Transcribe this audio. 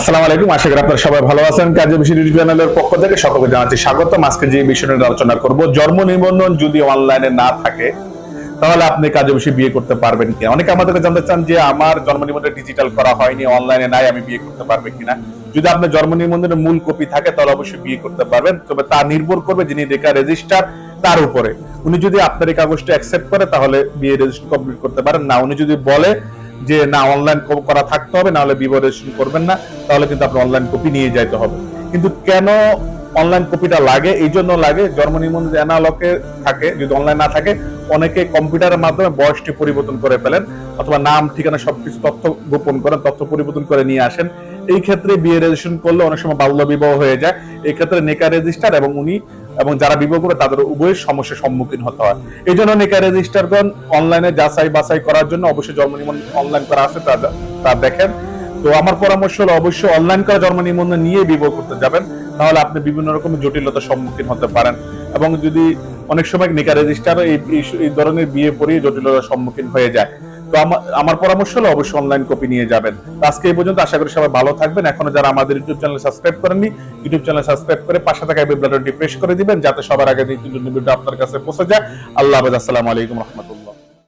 আসসালামু আলাইকুম। আশা করি আপনারা সবাই ভালো আছেন। কাজে বেশি ইউটিউব চ্যানেলের পক্ষ থেকে সকলকে জানাচ্ছি স্বাগত। আজকে যে বিষয়টা নিয়ে আলোচনা করব, জন্ম নিবন্ধন যদি অনলাইনে না থাকে, তাহলে আপনি কাজে বেশি বিয়ে করতে পারবেন কি অনেকে আমাদেরকে জানতে চান যে আমার জন্ম নিবন্ধন ডিজিটাল করা হয়নি, অনলাইনে নাই, আমি বিয়ে করতে পারবে কিনা? যদি আপনার জন্ম নিবন্ধনের মূল কপি থাকে, তাহলে অবশ্যই বিয়ে করতে পারবেন। তবে তা নির্ভর করবে যিনি রেখা রেজিস্টার তার উপরে। উনি যদি আপনার এই কাগজটা অ্যাকসেপ্ট করে, তাহলে বিয়ে রেজিস্ট্রেশন কমপ্লিট করতে পারেন। না, উনি যদি বলে যে না অনলাইন করা থাকতে হবে না হলে বিবাহ করবেন না, তাহলে কিন্তু আপনার অনলাইন কপি নিয়ে যাইতে হবে। কিন্তু কেন অনলাইন কপিটা লাগে? এই জন্য লাগে, জন্ম নিবন্ধন অ্যানালকে থাকে, যদি অনলাইন না থাকে, অনেকে কম্পিউটারের মাধ্যমে বয়সটি পরিবর্তন করে ফেলেন, অথবা নাম, ঠিকানা, সবকিছু তথ্য গোপন করেন, তথ্য পরিবর্তন করে নিয়ে আসেন। এই ক্ষেত্রে বিয়ে রেজিস্ট্রেশন করলে অনেক সময় বাল্য বিবাহ হয়ে যায়। এই ক্ষেত্রে নেকা রেজিস্টার এবং উনি এবং যারা বিবাহ তাদের উভয়ের সমস্যার সম্মুখীন হতে হয়। এই জন্য নেকা রেজিস্টারগণ অনলাইনে যাচাই বাছাই করার জন্য অবশ্যই জন্ম নিবন্ধন অনলাইন করা আছে, তা তা দেখেন। তো আমার পরামর্শ হলো অবশ্যই অনলাইন করা জন্ম নিবন্ধন নিয়ে বিবাহ করতে যাবেন, তাহলে আপনি বিভিন্ন রকম জটিলতার সম্মুখীন হতে পারেন। এবং যদি অনেক সময় নিকা রেজিস্টার এই ধরনের বিয়ে পড়িয়ে জটিলতার সম্মুখীন হয়ে যায় তো আমার পরামর্শ হলো অবশ্যই অনলাইন কপি নিয়ে যাবেন। আজকে এই পর্যন্ত আশা করি সবাই ভালো থাকবেন। এখনও যারা আমাদের ইউটিউব চ্যানেল সাবস্ক্রাইব করেননি, ইউটিউব চ্যানেল সাবস্ক্রাইব করে পাশে থাকা বেল বাটনটি প্রেস করে দিবেন, যাতে সবার আগে নিত্য আপনার কাছে পৌঁছে যায়। আল্লাহ হাফেজ, আসসালামু আলাইকুম রহমতুল্লাহ।